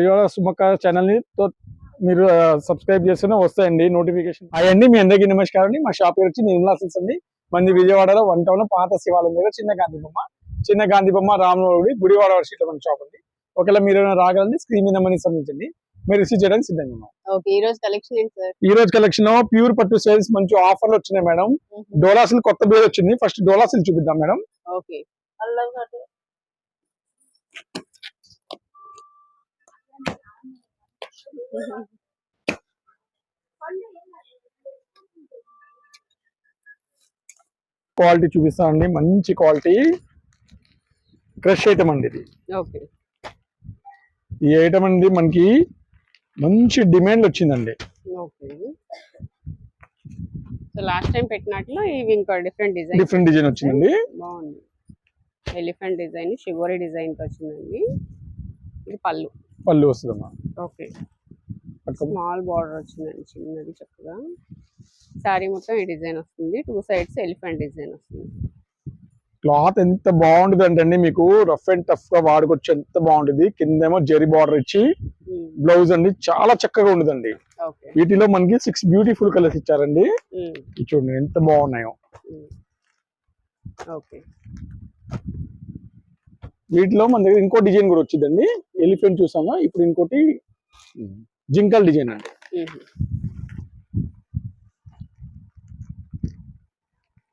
విజయవాడ సుమక్క ఛానల్ని తో మీరు సబ్స్క్రైబ్ చేస్తూనే వస్తాయండి నోటిఫికేషన్ అవండి మీ అందరికీ నమస్కారం మా షాప్ పేరు వచ్చి నిర్మలా సిల్స్ అండి. మంది విజయవాడలో వన్ టౌన్ పాత శివాలయం దగ్గర చిన్న గాంధీ బొమ్మ. చిన్న గాంధీ బొమ్మ రామనోడి గుడివాడ వర్షిలో మన షాప్ అండి. ఒకవేళ మీరు ఏమైనా రాగలండి స్క్రీన్ మీద మనీ సంబంధించండి. మీరు రిసీవ్ చేయడానికి సిద్ధంగా ఉన్నాం. ఈ రోజు కలెక్షన్ ఏంటి సార్ ఈ రోజు కలెక్షన్ ప్యూర్ పట్టు సేల్స్ మంచి ఆఫర్లు వచ్చినాయి మేడం డోలాసిల్ కొత్త బేర్ వచ్చింది. ఫస్ట్ డోలాసిల్ చూపిద్దాం మేడం ఓకే క్వాలిటీ చూపిస్తానండి మంచి క్వాలిటీ. క్రష్ ఐటమ్ అండి ఇది. ఓకే. ఈ ఐటమ్ అండి మనకి మంచి డిమాండ్ వచ్చిందండి. ఓకే. సో లాస్ట్ టైం పెట్టినట్లు ఇవి ఇంకా డిఫరెంట్ డిజైన్. డిఫరెంట్ డిజైన్ వచ్చిందండి. బాగుంది. ఎలిఫెంట్ డిజైన్ షివోరీ డిజైన్ వచ్చిందండి. ఇది పళ్ళు. పళ్ళు వస్తుందమ్మా. ఓకే. స్మాల్ బార్డర్ వచ్చిందండి చిన్నది చక్కగా. శారీ మొత్తం ఈ డిజైన్ వస్తుంది. టూ సైడ్స్ ఎలిఫెంట్ డిజైన్ వస్తుంది. క్లాత్ ఎంత బాగుంటుంది అంటే మీకు. రఫ్ అండ్ టఫ్గా వాడుకోవచ్చు ఎంత బాగుంటుంది కిందేమో జెరీ బార్డర్ ఇచ్చి బ్లౌజ్ అండి చాలా చక్కగా ఉండదండి ఓకే. వీటిలో మనకి సిక్స్ బ్యూటిఫుల్ కలర్స్ ఇచ్చారండి. చూడండి ఎంత బాగున్నాయో. ఓకే. వీటిలో మన దగ్గర ఇంకో డిజైన్ కూడా వచ్చిందండి. ఎలిఫెంట్ చూసాము? ఇప్పుడు ఇంకోటి జింకల్ డిజైన్ అండి.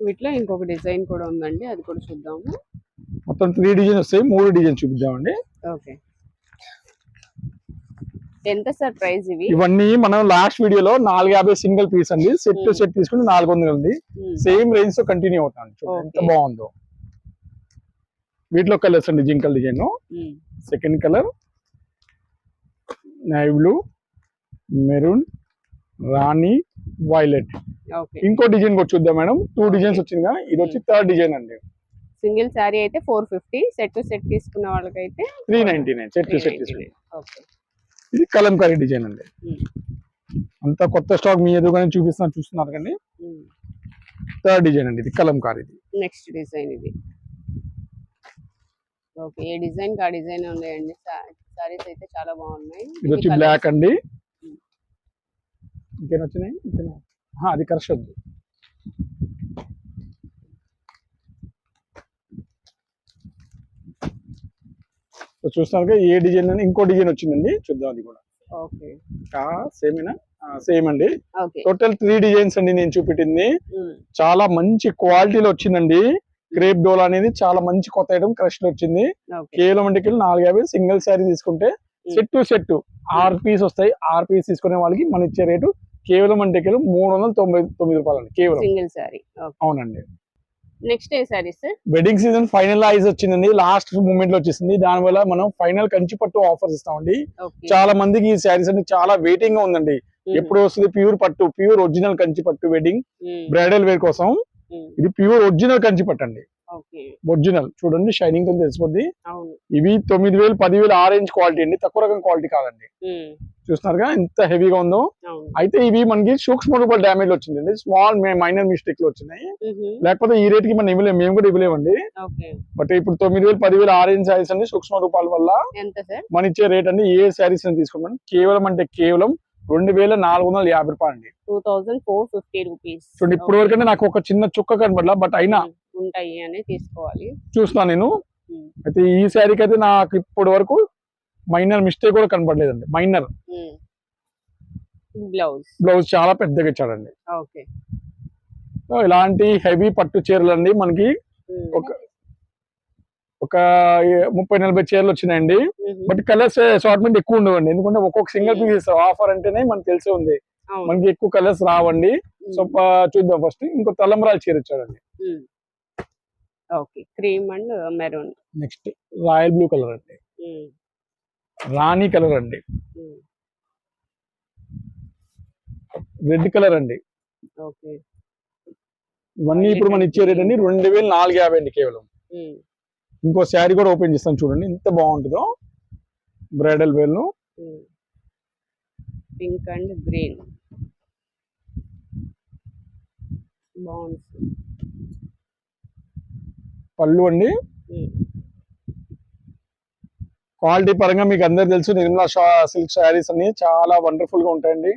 వీటిలో ఇంకొక డిజైన్ కూడా ఉందండి అది కూడా చూద్దాము. మొత్తం త్రీ డిజైన్ వస్తాయి మూడు డిజైన్ చూపిద్దామండి. ఓకే. ఎంత సార్ ప్రైస్ ఇవి? ఇవన్నీ మనం లాస్ట్ వీడియోలో నాలుగు యాభై సింగిల్ పీస్ అండి సెట్ టు. సెట్ తీసుకుంటే నాలుగు వందలు ఉంది. సేమ్ రేంజ్తో కంటిన్యూ అవుతాను చూడండి ఎంత. బాగుందో. వీటిలో కలర్స్ అండి జింకల్ design. Second colour navy blue maroon రాణి వైలెట్. ఓకే. ఇంకో డిజైన్ కూడా చూద్దాం మేడం. టూ డిజైన్స్ వచ్చింది కదా ఇది వచ్చి థర్డ్ డిజైన్ అండి. సింగిల్ శారీ అయితే four fifty. Set to set తీసుకున్న వాళ్ళకైతే three ninety nine. Set to set 399. Okay. ఇది కలంకారీ డిజైన్ అండి. అంతా కొత్త స్టాక్ మీ ఎదురుగానే చూపిస్తున్నా చూస్తున్నారు కానీ మ్మ్. థర్డ్ డిజైన్ అండి. ఇది కలంకారీది నెక్స్ట్ డిజైన్ ఇది. ఓకే. ఏ డిజైన్ కా డిజైన్ ఉన్నాయండి? సారీస్ అయితే చాలా బాగున్నాయి. ఇది వచ్చి బ్లాక్ అండి. ఇంకేం వచ్చినాయి ఇంకేనా? అది కరెక్ట్ వద్దు. ఏ డిజైన్ అని ఇంకో డిజైన్ వచ్చిందండి. చూద్దాం అది కూడా. ఓకే. సేమేనా? సేమ్ అండి. టోటల్ త్రీ డిజైన్స్ అండి నేను చూపెట్టింది. చాలా మంచి క్వాలిటీలో వచ్చిందండి. క్రేప్ డోల్ అనేది చాలా మంచి కొత్త ఐటమ్ క్రష్ వచ్చింది. ఓకే. కేవలం అంటే నాలుగు యాభై సింగిల్ శారీ తీసుకుంటే సెట్ టు సెట్ ఆరు పీస్ వస్తాయి. ఆరు పీస్ తీసుకునే వాళ్ళకి మన ఇచ్చే రేటు కేవలం అంటే కిలో మూడు వందల తొంభై తొమ్మిది రూపాయలు అండి కేవలం. Single okay. అవునండి. నెక్స్ట్ ఏ శారీస్ వెడ్డింగ్ సీజన్ ఫైనల్ ఐజ్ వచ్చిందండి లాస్ట్ మూమెంట్లో వచ్చేసింది. దానివల్ల మనం ఫైనల్ కంచి పట్టు ఆఫర్స్ ఇస్తామండి చాలా మందికి ఈ శారీస్ అంటే చాలా వెయిటింగ్గా ఉందండి. ఎప్పుడు వస్తుంది? ప్యూర్ పట్టు ప్యూర్ ఒరిజినల్ కంచి పట్టు వెడ్డింగ్ బ్రైడల్ వేర్ కోసం. ఇది ప్యూర్ ఒరిజినల్ కంచి పట్టు అండి ఓకే. ఒరిజినల్. చూడండి షైనింగ్తో తెలిసిపోద్ది. ఇవి తొమ్మిది వేలు పదివేలు ఆరెంజ్ క్వాలిటీ అండి. తక్కువ రకం క్వాలిటీ కాదండి. చూస్తున్నారుగా ఎంత హెవీగా ఉందో. అయితే ఇవి మనకి సూక్ష్మ రూపాయల డ్యామేజ్ వచ్చిందండి. స్మాల్ మైనర్ మిస్టేక్లో వచ్చినాయి. లేకపోతే ఈ రేట్కి మనం ఇవ్వలేము మేము కూడా ఇవ్వలేమండి. బట్ ఇప్పుడు తొమ్మిది వేలు పదివేలు ఆరెంజ్ శారీస్ అండి సూక్ష్మ రూపాయల వల్ల మన ఇచ్చే రేట్ అండి. ఏ శారీస్ అని తీసుకోమని కేవలం అంటే కేవలం రెండు వేల నాలుగు వందల యాభై రూపాయలు అండి. Two thousand four fifty rupees. చూడండి ఇప్పటి వరకు నాకు ఒక చిన్న చుక్క కనబడలా బట్ అయినా ఉంటాయి అని తీసుకోవాలి. చూస్తున్నాను నేను. అయితే ఈ శారీకి అయితే నాకు ఇప్పటి వరకు మైనర్ మిస్టేక్ కూడా కనబడలేదండి మైనర్. బ్లౌజ్. బ్లౌజ్ చాలా పెద్దగా ఇచ్చాడండి. ఇలాంటి హెవీ పట్టు చీరలు అండి మనకి ఒక ఒక ముప్పై నలభై చీరలు వచ్చినాయండి. బట్ కలర్స్ అసార్ట్మెంట్ ఎక్కువ ఉండవండి. ఎందుకంటే ఒక్కొక్క సింగిల్ పీస్ ఆఫర్ అంటేనే మనకు తెలిసే ఉంది. మనకి ఎక్కువ కలర్స్ రావండి. సో చూద్దాం ఫస్ట్ ఇంకో తలంబరాలు చీర ఇచ్చాడండి okay. Cream and maroon. Next royal blue colour అండి. రాణి కలర్ అండి. రెడ్ కలర్ అండి. ఓకే. ఇవన్నీ ఇప్పుడు మనం ఇచ్చే రేట్ అండి. రెండు వేల నాలుగు యాభై అండి కేవలం. ఇంకో శారీ కూడా ఓపెన్ చేస్తాను చూడండి. ఎంత బాగుంటుందో. బ్రైడల్ వేల్ను పింక్ అండ్ గ్రీన్ బాగుంది. పళ్ళు అండి. క్వాలిటీ పరంగా మీకు అందరు తెలుసు నిర్మలా సిల్క్ శారీస్ అన్ని చాలా వండర్ఫుల్గా ఉంటాయండి.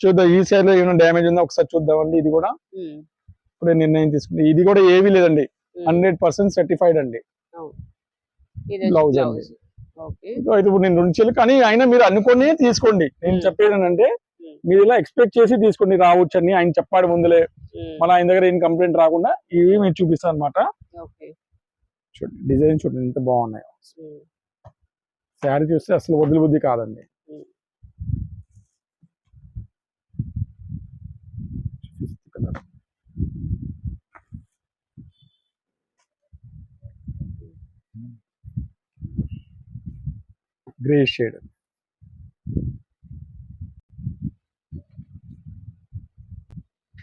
చూద్దాం ఈ సైడ్లో ఏమైనా డ్యామేజ్ ఉందో? ఒకసారి చూద్దామండి ఇది కూడా. ఉమ్, ఇప్పుడే నిర్ణయం తీసుకుంది ఇది కూడా ఏమీ లేదండి. హండ్రెడ్ పర్సెంట్ సర్టిఫైడ్ అండి. బ్లౌజ్ అండి. ఇప్పుడు నేను రెండు చెల్లి కానీ అయినా మీరు అనుకొని తీసుకోండి. నేను. చెప్పేది Hmm. మీరు ఇలా ఎక్స్పెక్ట్ చేసి తీసుకోండి రావచ్చు అని ఆయన చెప్పాడు ముందులే. మన ఆయన దగ్గర ఏం కంప్లైంట్ రాకుండా ఇవి మీరు చూపిస్తాను అనమాట చూడండి డిజైన్ చూడండి ఎంత బాగున్నాయి. శారీ చూస్తే అసలు వదిలి బుద్ధి కాదండి. Hmm. Grey shade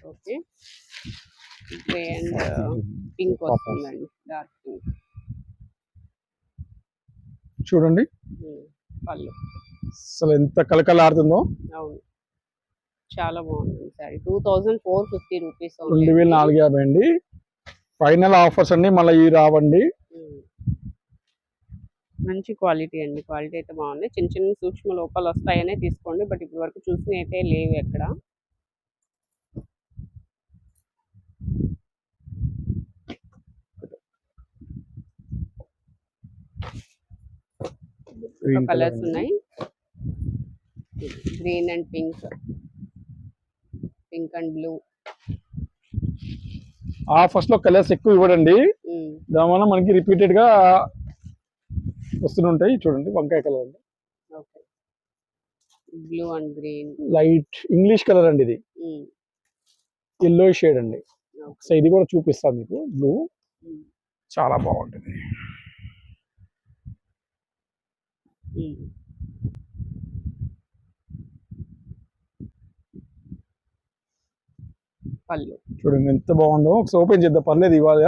okay grey and pink వస్తుందండి డార్క్ పింక్ చూడండి. పళ్ళు. అసలు ఎంత కలకలాడుతుందో అవును. చాలా బాగుంది sari two thousand four fifty rupees రెండు వేల నాలుగు యాభై అండి. ఫైనల్ ఆఫర్స్ అన్ని మళ్ళీ ఇవి రావండి మంచి క్వాలిటీ అండి. క్వాలిటీ అయితే బాగుంది చిన్న చిన్న సూక్ష్మ లోపాలు వస్తాయనే తీసుకోండి. బట్ ఇప్పటి వరకు చూసిన అయితే లేవు ఎక్కడ. కలర్స్. ఉన్నాయి. Green and pink pink and blue ఆఫర్స్లో colours ఎక్కువ ఇవ్వడండి. దానివల్ల మనకి రిపీటెడ్గా వస్తుంటాయి. చూడండి వంకాయ కలర్ అండి. Blue and green. Light English colour అండి ఇది. ఎల్లో షేడ్ అండి. సో ఇది కూడా చూపిస్తాను మీకు. బ్లూ. చాలా బాగుంటుంది. పళ్ళు. చూడండి ఎంత బాగుందో. ఒకసారి ఓపెన్ చేద్దాం. పర్లేదు ఇవాళ.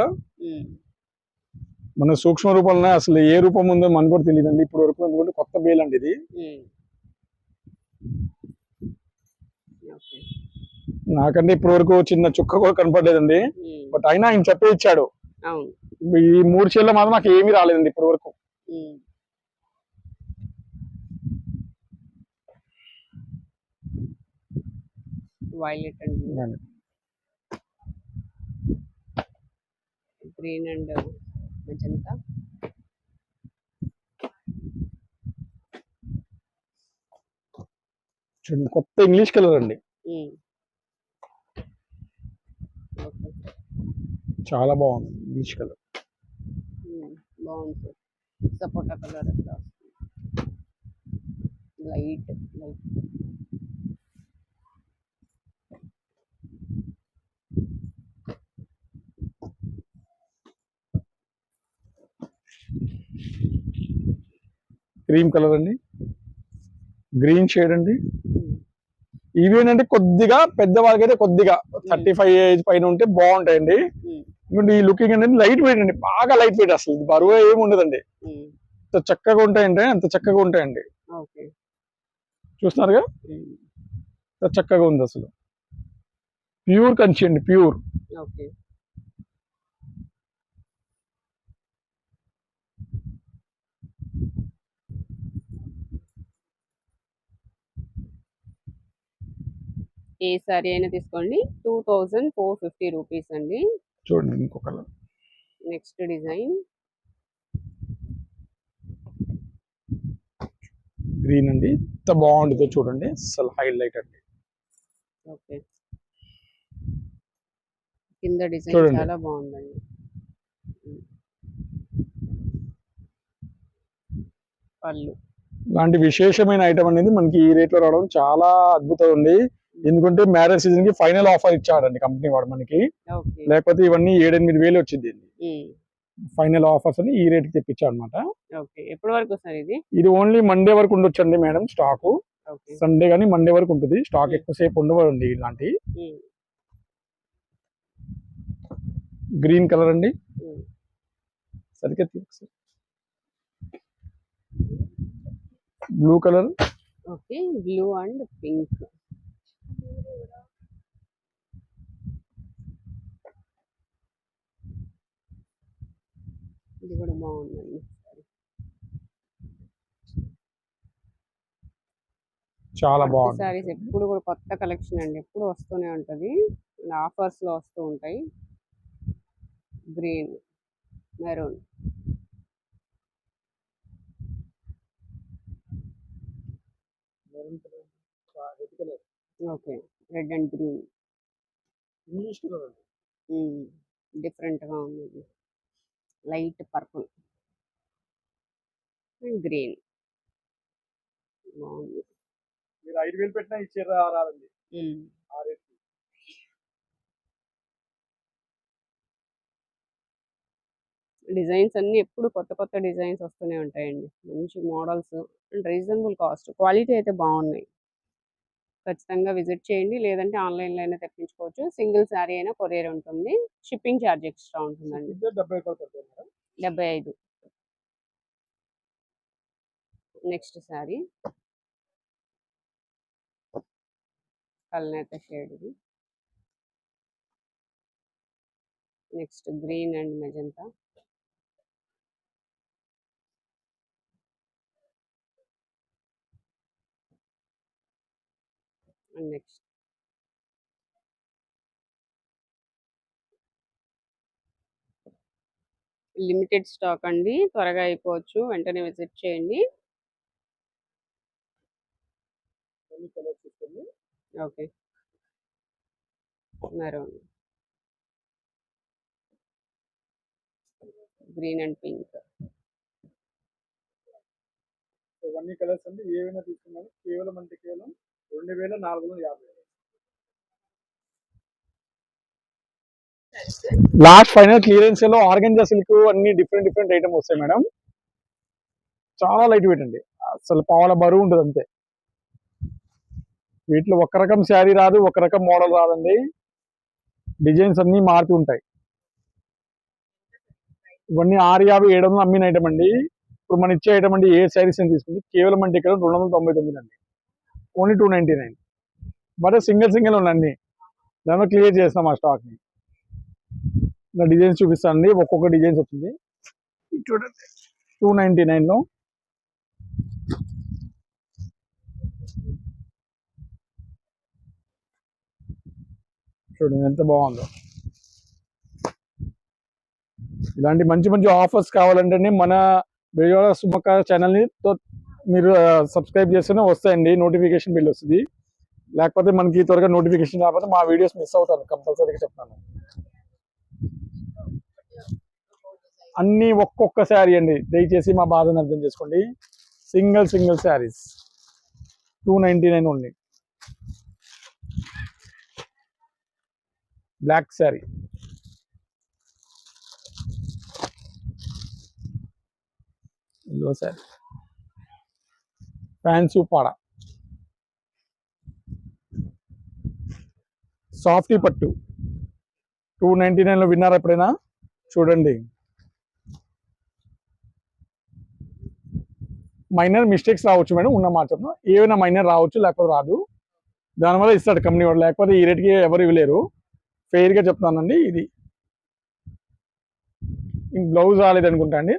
మన సూక్ష్మ రూపంలో అసలు ఏ రూపం ఉందో మనకు కూడా తెలియదండి. ఇప్పటి వరకు ఎందుకంటే కొత్త బేల్ అండి ఇది. నాకంటే ఇప్పటి వరకు చిన్న చుక్క కూడా కనపడలేదండి. బట్ అయినా ఆయన చెప్పే ఇచ్చాడు. ఈ మూడు చీరలు మాత్రం నాకు ఏమీ రాలేదండి ఇప్పటి వరకు. Violet and. Green and magenta చూడండి కొత్త ఇంగ్లీష్ కలర్ అండి. చాలా బాగుంది ఇంగ్లీష్ కలర్. బాగుంది sapota colour light light. Cream colour అండి. గ్రీన్ షేడ్ అండి. ఇవేంటంటే కొద్దిగా పెద్దవాళ్ళకి అయితే కొద్దిగా థర్టీ ఫైవ్ ఏజ్ పైన ఉంటే బాగుంటాయండి. ఎందుకంటే ఈ లుకింగ్ అనేది లైట్ వెయిట్ అండి. బాగా లైట్ వెయిట్ అసలు. ఇది బరువు ఏమి ఉండదండి. ఎంత చక్కగా ఉంటాయంటే అంత చక్కగా ఉంటాయండి. ఓకే. చూస్తున్నారుగా? ఎంత చక్కగా ఉంది అసలు. ప్యూర్ కంచి అండి ప్యూర్. ఏ సారీ అయినా తీసుకోండి. Two thousand four fifty rupees అండి. చూడండి ఇంకో కలర్. Next design. గ్రీన్ అండి. ఎంత బాగుంటుందో చూడండి. అసలు హైలైట్ అండి. ఓకే. కింద డిజైన్. చాలా బాగుందండి. పళ్ళు. ఇలాంటి విశేషమైన ఐటమ్ అనేది మనకి ఈ రేట్లో రావడం చాలా అద్భుతం అండి. ఎందుకంటే మ్యారేజ్ సీజన్కి ఫైనల్ ఆఫర్ ఇచ్చాడండి కంపెనీ వాడు మనకి. లేకపోతే ఇవన్నీ ఏడెనిమిది వేలు వచ్చింది. ఫైనల్ ఆఫర్స్ అని ఈ రేట్కి తెప్పించాడు అనమాట ఓకే. ఎప్పటి వరకు సార్ ఇది? ఇది ఓన్లీ మండే వరకు ఉండొచ్చండి మేడం స్టాక్ సండే కానీ మండే వరకు ఉంటుంది. స్టాక్ ఎక్కువసేపు ఉండవండి ఇలాంటి. గ్రీన్ కలర్ అండి. సరిగ్గా blue colour okay. Blue and pink ఇది కూడా బాగుందండి. చాలా బాగుంది. సారీస్ ఎప్పుడు కూడా కొత్త కలెక్షన్ అండి. ఎప్పుడు వస్తూనే ఉంటుంది. ఆఫర్స్లో వస్తూ ఉంటాయి. Green maroon maroon colour okay. Red and green. English colour డిఫరెంట్గా ఉంది లైట్ పర్పుల్. And green. బాగుంది. మీరు ఐదు వేలు పెట్టినా ఇచ్చారు రాదండి. డిజైన్స్ అన్ని ఎప్పుడు కొత్త కొత్త డిజైన్స్ వస్తూనే ఉంటాయండి. మంచి models and reasonable cost. Quality అయితే బాగున్నాయి. ఖచ్చితంగా విజిట్ చేయండి. లేదంటే ఆన్లైన్లో అయినా తెప్పించుకోవచ్చు. సింగిల్ శారీ అయినా కొరియర్ ఉంటుంది. షిప్పింగ్ ఛార్జ్ ఎక్స్ట్రా ఉంటుందండి. డెబ్బై ఐదు. నెక్స్ట్ శారీ. కల్నేత షేడ్ ఇది. Next green and magenta. Next. Limited stock అండి. త్వరగా అయిపోవచ్చు. వెంటనే విజిట్ చేయండి. Okay. Maroon green and pink. ఇవన్నీ కలర్స్ అండి. ఏవైనా తీసుకున్నాను కేవలం అంటే కేవలం రెండు వేల నాలుగు వందల యాభై. లాస్ట్ ఫైనల్ క్లియరెన్స్లో ఆర్గంజా సిల్క్ అన్ని డిఫరెంట్ డిఫరెంట్ ఐటమ్ వస్తాయి మేడం. చాలా లైట్ వెయిట్ అండి. అసలు పావుల బరువు ఉంటుంది అంతే. వీటిలో ఒక రకం శారీ రాదు ఒక రకం మోడల్ రాదండి. డిజైన్స్ అన్ని మారుతూ ఉంటాయి. ఇవన్నీ ఆరు యాభై ఏడు వందలు అమ్మిన ఐటమ్ అండి. ఇప్పుడు మనం ఇచ్చే ఐటమ్ అండి ఏ శారీస్ అని తీసుకుంది కేవలం అంటే ఇక్కడ రెండు వందల తొంభై తొమ్మిది అండి. Only two ninety nine. But single single ఉండండి దానిలో క్లియర్ చేస్తాం ఆ స్టాక్ని ఇలా డిజైన్స్ చూపిస్తానండి. ఒక్కొక్క డిజైన్స్ వస్తుంది. చూడండి. టూ నైంటీ నైన్లో చూడండి ఎంత బాగుందో. ఇలాంటి మంచి మంచి ఆఫర్స్ కావాలంటే మన బెజవాడ సుమక్క ఛానల్ని మీరు సబ్స్క్రైబ్ చేస్తేనే వస్తాయండి నోటిఫికేషన్ బిల్ వస్తుంది. లేకపోతే మనకి త్వరగా నోటిఫికేషన్ రాకపోతే మా వీడియోస్ మిస్ అవుతాను కంపల్సరీగా చెప్తాను అన్నీ ఒక్కొక్క శారీ అండి. దయచేసి మా బాధను అర్థం చేసుకోండి. Single single saris two ninety nine only black sari yellow sari fancy పాడ. సాఫ్టీ పట్టు. టూ నైంటీ నైన్లో విన్నారా ఎప్పుడైనా? చూడండి. మైనర్ మిస్టేక్స్ రావచ్చు మేడం ఉన్న మాత్రం ఏమైనా మైనర్ రావచ్చు లేకపోతే రాదు. దానివల్ల ఇస్తాడు కంపెనీ వాడు లేకపోతే ఈ రేట్కి ఎవరు ఇవ్వలేరు. ఫెయిర్గా చెప్తానండి ఇది. బ్లౌజ్ రాలేదు అనుకుంటా అండి.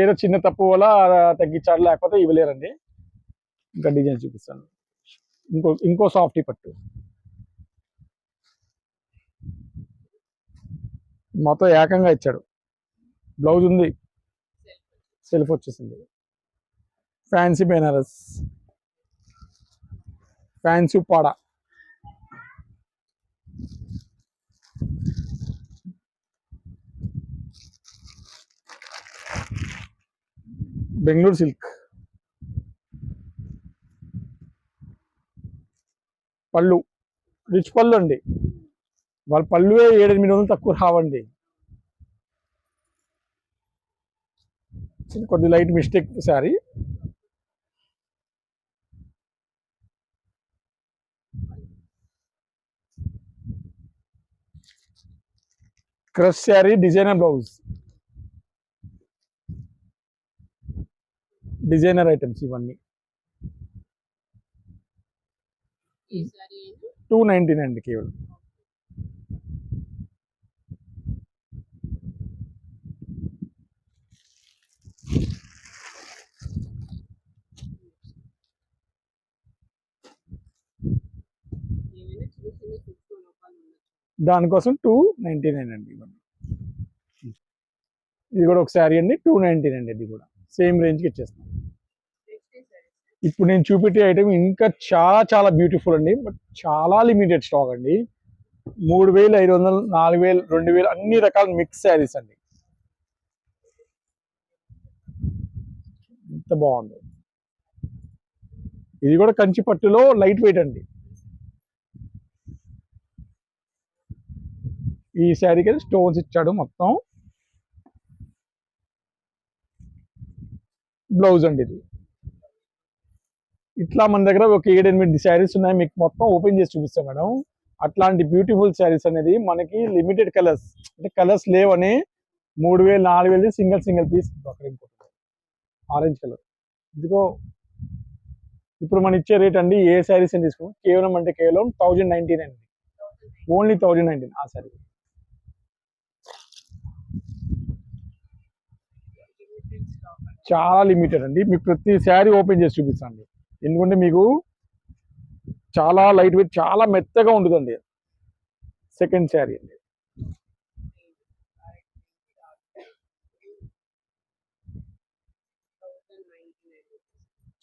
ఏదో చిన్న తప్పు వల్ల తగ్గించాడు లేకపోతే ఇవ్వలేరండి. ఇంకా డిజైన్ చూపిస్తాను. ఇంకో ఇంకో సాఫ్టీ పట్టు. మొత్తం ఏకంగా ఇచ్చాడు. బ్లౌజ్ ఉంది. సెల్ఫ్ వచ్చేసింది. ఫ్యాన్సీ బెనారస్. ఫ్యాన్సీ పాడా బెంగళూరు సిల్క్. పళ్ళు. రిచ్ పళ్ళు అండి. వాళ్ళ పళ్ళువే ఏడెనిమిది వందలు తక్కువ రావండి. కొద్ది light mistake sorry. Crush sari designer blouse. Designer items ఇవన్నీ. టూ నైన్టీన్ అండి కేవలం. దానికోసం టూ నైంటీ నైన్ అండి ఇవన్నీ. ఇది కూడా ఒక శారీ అండి టూ నైంటీ నైన్ అండి ఇది కూడా. సేమ్ రేంజ్కి ఇచ్చేస్తాం. ఇప్పుడు నేను చూపెట్టే ఐటమ్ ఇంకా చాలా చాలా బ్యూటిఫుల్ అండి. బట్ చాలా లిమిటెడ్ స్టాక్ అండి. మూడు వేలు ఐదు వందలు నాలుగు వేలు రెండు వేలు అన్ని రకాల మిక్స్ శారీస్ అండి. ఎంత బాగుంది. ఇది కూడా కంచి పట్టులో లైట్ వెయిట్ అండి. ఈ శారీకి స్టోన్స్ ఇచ్చాడు మొత్తం. బ్లౌజ్ అండి ఇది. ఇట్లా మన దగ్గర ఒక ఏడు ఎనిమిది శారీస్ ఉన్నాయి. మీకు మొత్తం ఓపెన్ చేసి చూపిస్తాం మేడం. అట్లాంటి బ్యూటిఫుల్ శారీస్ అనేది మనకి లిమిటెడ్ కలర్స్ అంటే కలర్స్ లేవని మూడు వేలు నాలుగు వేలు సింగిల్ సింగిల్ పీస్ అక్కడ ఇంకోటి. Orange colour. ఇదిగో ఇప్పుడు మనం ఇచ్చే రేట్ అండి ఏ శారీస్ అని తీసుకున్నాం కేవలం అంటే కేవలం థౌజండ్ నైన్టీన్ అండి. ఓన్లీ థౌజండ్ నైన్టీన్ ఆ శారీ. చాలా లిమిటెడ్ అండి. మీకు ప్రతి శారీ ఓపెన్ చేసి చూపిస్తాను ఎందుకంటే మీకు చాలా లైట్ వెయిట్ చాలా మెత్తగా ఉంటుందండి. సెకండ్ శారీ అండి.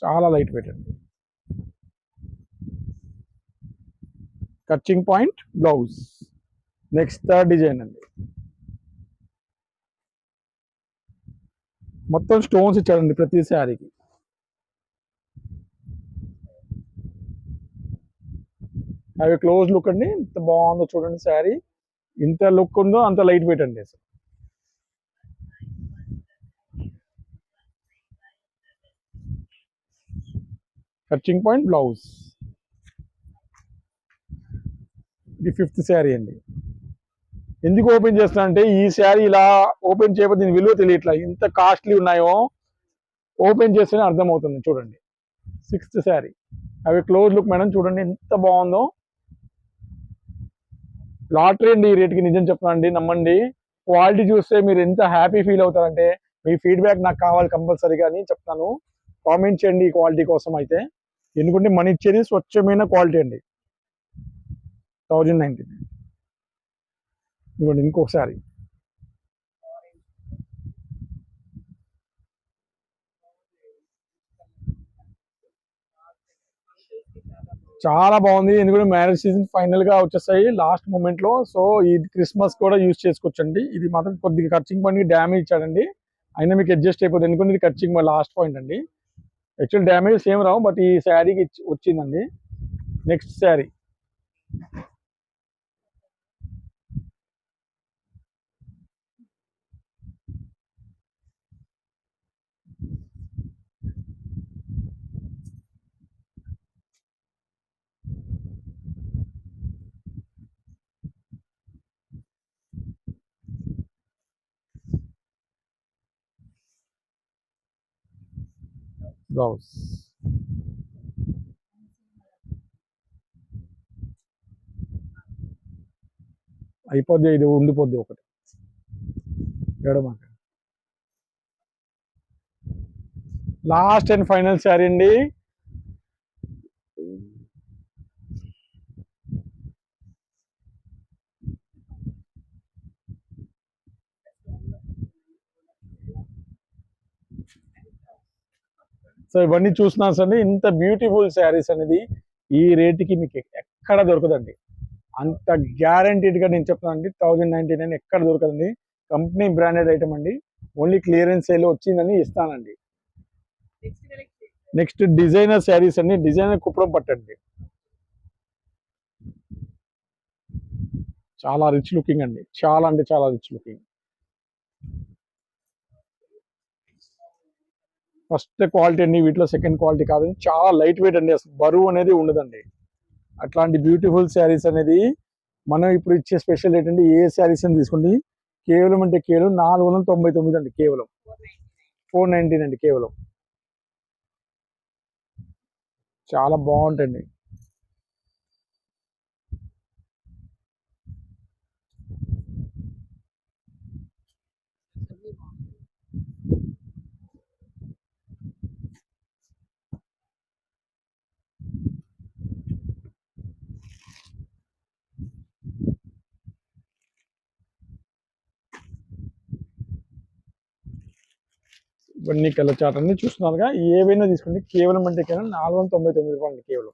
చాలా లైట్ వెయిట్ అండి. Catching point blouse next third design అండి. మొత్తం స్టోన్స్ ఇచ్చాడండి ప్రతి శారీకి అవి క్లోజ్ లుక్ అండి. ఎంత బాగుందో చూడండి శారీ. ఇంత లుక్ ఉందో అంత లైట్ వెయిట్ అండి అసలు. టచింగ్ పాయింట్ బ్లౌజ్ ఇది ఫిఫ్త్ శారీ అండి. ఎందుకు ఓపెన్ చేస్తున్నా అంటే ఈ శారీ ఇలా ఓపెన్ చేయబో దీని విలువ తెలియట్లా. ఎంత కాస్ట్లీ ఉన్నాయో ఓపెన్ చేస్తేనే అర్థమవుతుంది. చూడండి. సిక్స్త్ శారీ. అవి క్లోజ్ లుక్ మేడం చూడండి ఎంత బాగుందో. లాటరీ అండి ఈ రేట్కి నిజం చెప్తానండి నమ్మండి. క్వాలిటీ చూస్తే మీరు ఎంత హ్యాపీ ఫీల్ అవుతారంటే మీ ఫీడ్బ్యాక్ నాకు కావాలి కంపల్సరీగా అని చెప్తాను. కామెంట్ చేయండి ఈ క్వాలిటీ కోసం అయితే. ఎందుకంటే మన ఇచ్చేది స్వచ్ఛమైన క్వాలిటీ అండి. థౌజండ్ నైన్టీన్ ఇవ్వండి ఇంకొకసారి. చాలా బాగుంది. ఎందుకంటే మ్యారేజ్ సీజన్ ఫైనల్గా వచ్చేస్తాయి లాస్ట్ మూమెంట్లో సో ఈ క్రిస్మస్ కూడా యూజ్ చేసుకోవచ్చండి. ఇది మాత్రం కొద్దిగా ఖర్చింగ్ పాయింట్ డ్యామేజ్ ఇచ్చాడండి. అయినా మీకు అడ్జస్ట్ అయిపోతుంది ఎందుకంటే ఇది ఖర్చింగ్ లాస్ట్ పాయింట్ అండి. యాక్చువల్ డ్యామేజ్ సేమ్ రావు. బట్ ఈ శారీకి వచ్చిందండి. నెక్స్ట్ శారీ. బ్లౌజ్ అయిపోద్ది ఇది ఉండిపోద్ది ఒకటి ఎడమాట లాస్ట్ అండ్ ఫైనల్ శారీ అండి సో ఇవన్నీ చూస్తున్నాను అండి ఇంత బ్యూటిఫుల్ శారీస్ అనేది ఈ రేటుకి మీకు ఎక్కడ దొరకదండి. అంత గ్యారంటీడ్గా నేను చెప్తున్నాను అండి థౌజండ్ నైన్టీ నైన్ ఎక్కడ దొరకదండి. కంపెనీ బ్రాండెడ్ ఐటమ్ అండి. ఓన్లీ క్లియరెన్స్ సేల్ వచ్చిందని ఇస్తానండి. నెక్స్ట్ డిజైనర్ శారీస్ అండి. డిజైనర్ కుప్పడం పట్టండి. చాలా రిచ్ లుకింగ్ అండి. చాలా అంటే చాలా రిచ్ లుకింగ్ ఫస్ట్ క్వాలిటీ అండి వీటిలో సెకండ్ క్వాలిటీ కాదు. చాలా లైట్ వెయిట్ అండి అసలు బరువు అనేది ఉండదండి. అట్లాంటి బ్యూటిఫుల్ శారీస్ అనేది మనం ఇప్పుడు ఇచ్చే స్పెషల్ ఏంటంటే ఏ శారీస్ అని తీసుకోండి. కేవలం అంటే కేవలం నాలుగు వందల తొంభై తొమ్మిది అండి కేవలం. ఫోర్ నైన్టీన్ అండి కేవలం. చాలా బాగుంటుంది ఇవన్నీ కలర్ చాట్ అన్ని చూస్తున్నారుగా ఏవైనా తీసుకోండి. కేవలం అంటే కేవలం నాలుగు వందల తొంభై తొమ్మిది రూపాయలు కేవలం.